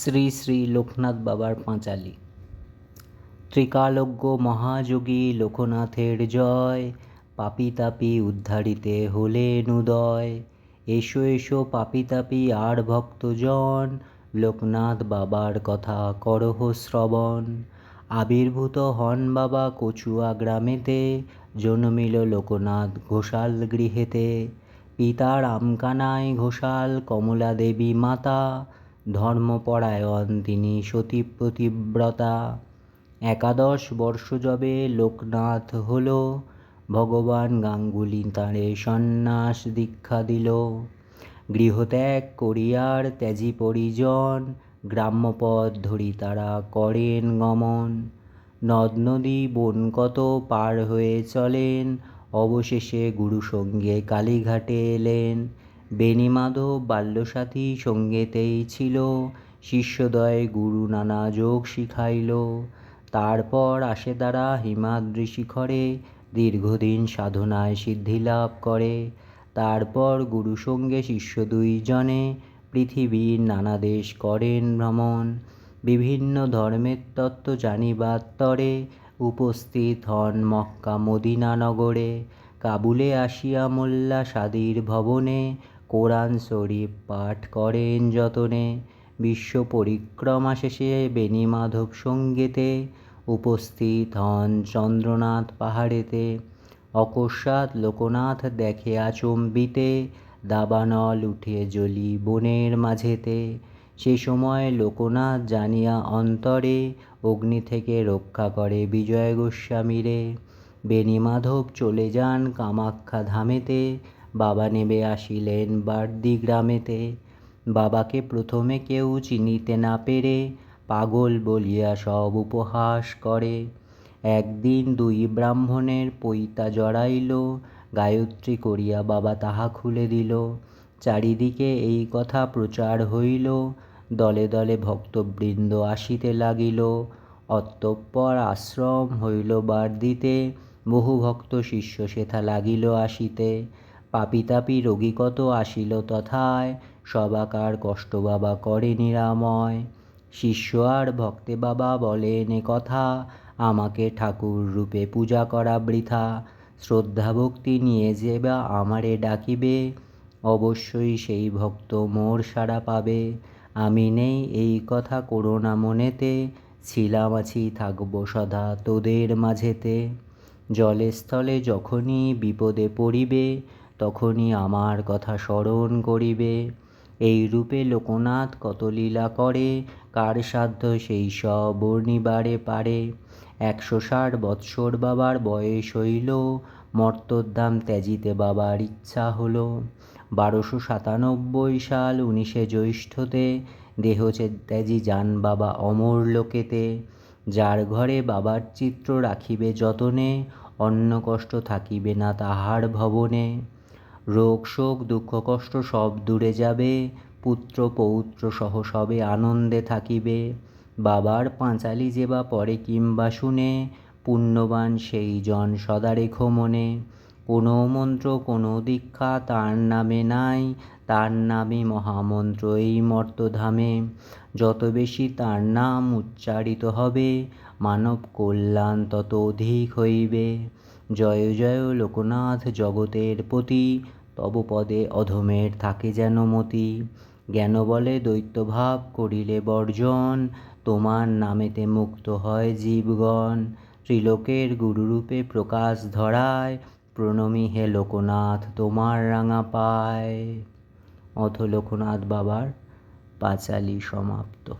শ্রী শ্রী লোকনাথ বাবার পাঁচালি। ত্রিকালজ্ঞ মহাযোগী লোকনাথের জয়, পাপি তাপি উদ্ধারিতে হলেন উদয় এসো এসো, পাপি তাপি, আর ভক্তজন, লোকনাথ বাবার কথা করহ শ্রবণ। আবির্ভূত হন বাবা কচুয়া গ্রামেতে, জন্মিল লোকনাথ ঘোষাল গৃহেতে। পিতা রামকানাই ঘোষাল কমলা দেবী মাতা ধর্মপরায়ণ তিনি সতী প্রতিব্রতা একাদশ বর্ষ যবে লোকনাথ হল, ভগবান গাঙ্গুলি তাঁরে সন্ন্যাস দীক্ষা দিল। গৃহত্যাগ করিয়ার ত্যাজি পরিজন, গ্রাম্যপথ ধরি তারা করেন গমন। নদ নদী বন কত পার হয়ে চলেন, অবশেষে গুরু সঙ্গে কালীঘাটে এলেন। বেণীমাধব বাল্যসাথী সঙ্গেতেই ছিল। শিষ্যদয় গুরু নানা যোগ শিখাইল। তারপর আসে তারা হিমাদ্রি শিখরে, দীর্ঘদিন সাধনায় সিদ্ধিলাভ করে। তারপর গুরু সঙ্গে শিষ্য দুইজনে পৃথিবীর নানা দেশ করেন ভ্রমণ। বিভিন্ন ধর্মের তত্ত্ব জানিবার তরে উপস্থিত হন মক্কা মদিনা নগরে। কাবুলে আসিয়া মোল্লা সাদির ভবনে কোরআন শরীফ পাঠ করেন যতনে, বিশ্ব পরিক্রমা শেষে বেণীমাধব সঙ্গীতে উপস্থিত হন চন্দ্রনাথ পাহাড়েতে। অকস্মাৎ লোকনাথ দেখে আচম্বিতে, দাবানল উঠে জ্বলি বনের মাঝেতে। সে সময় লোকনাথ জানিয়া অন্তরে, অগ্নি থেকে রক্ষা করে বিজয় গোস্বামীরে। বেণীমাধব চলে যান কামাখ্যা ধামেতে বাবা নেবে আসিলেন বার্দি গ্রামেতে। বাবাকে প্রথমে কেউ চিনিতে না পেরে পাগল বলিয়া সব উপহাস করে। একদিন দুই ব্রাহ্মণের পৈতা জড়াইল, গায়ত্রী করিয়া বাবা তাহা খুলে দিল। চারিদিকে এই কথা প্রচার হইল, দলে দলে ভক্তবৃন্দ আসিতে লাগিল। অতঃপর আশ্রম হইল বার্দিতে, বহু ভক্ত শিষ্য সেথা লাগিল আসিতে। পাপি তাপি রোগী কত আসিল তথায়? সবাকার কষ্ট বাবা করে নিরাময়। শিষ্য আর ভক্তে বাবা বলেন, এ কথা, আমাকে ঠাকুর রূপে পূজা করা বৃথা। শ্রদ্ধা ভক্তি নিয়ে যে বা আমারে ডাকিবে, অবশ্যই সেই ভক্ত মোর সাড়া পাবে। আমি নেই এই কথা করোনা মনেতে, ছিলাম আছি থাকব সদা তোদের মাঝেতে। জলে স্থলে যখনই বিপদে পড়িবে তখনই আমার কথা স্মরণ করিবে। এই রূপে লোকনাথ কত লীলা করে, কার সাধ্য সেই সব বর্ণিবারে পারে। একশো ষাট বৎসর বাবার বয়স হইল, মর্তদ্দাম ত্যাজিতে বাবার ইচ্ছা হলো। বারোশো সাতানব্বই সাল উনিশে জ্যৈষ্ঠতে দেহ ত্যাজি যান বাবা অমর লোকেতে। যার ঘরে বাবার চিত্র রাখিবে যতনে অন্য কষ্ট থাকিবে না তাহার ভবনে। রোগ, শোক, দুঃখ, কষ্ট সব দূরে যাবে। পুত্র, পৌত্র সহ সবে আনন্দে থাকিবে। বাবার পাঁচালি যে বা পরে কিংবা শুনে, পুণ্যবান সেই জন সদা রেখো মনে। কোনো মন্ত্র, কোনো দীক্ষা তার নামে নাই, তার নামে মহামন্ত্র এই মর্তধামে। যত বেশি তার নাম উচ্চারিত হবে, মানব কল্যাণ তত অধিক হইবে। জয় জয় লোকনাথ জগতের প্রতি, তব পদে অধমের থাকে যেন মতি। জ্ঞান বলে দৈত্যভাব করিলে বর্জন, তোমার নামেতে মুক্ত হয় জীবগণ। ত্রিলোকের গুরুরূপে প্রকাশ ধরায়, প্রণমী হে লোকনাথ তোমার রাঙা পায়। অথ লোকনাথ বাবার পাঁচালি সমাপ্ত।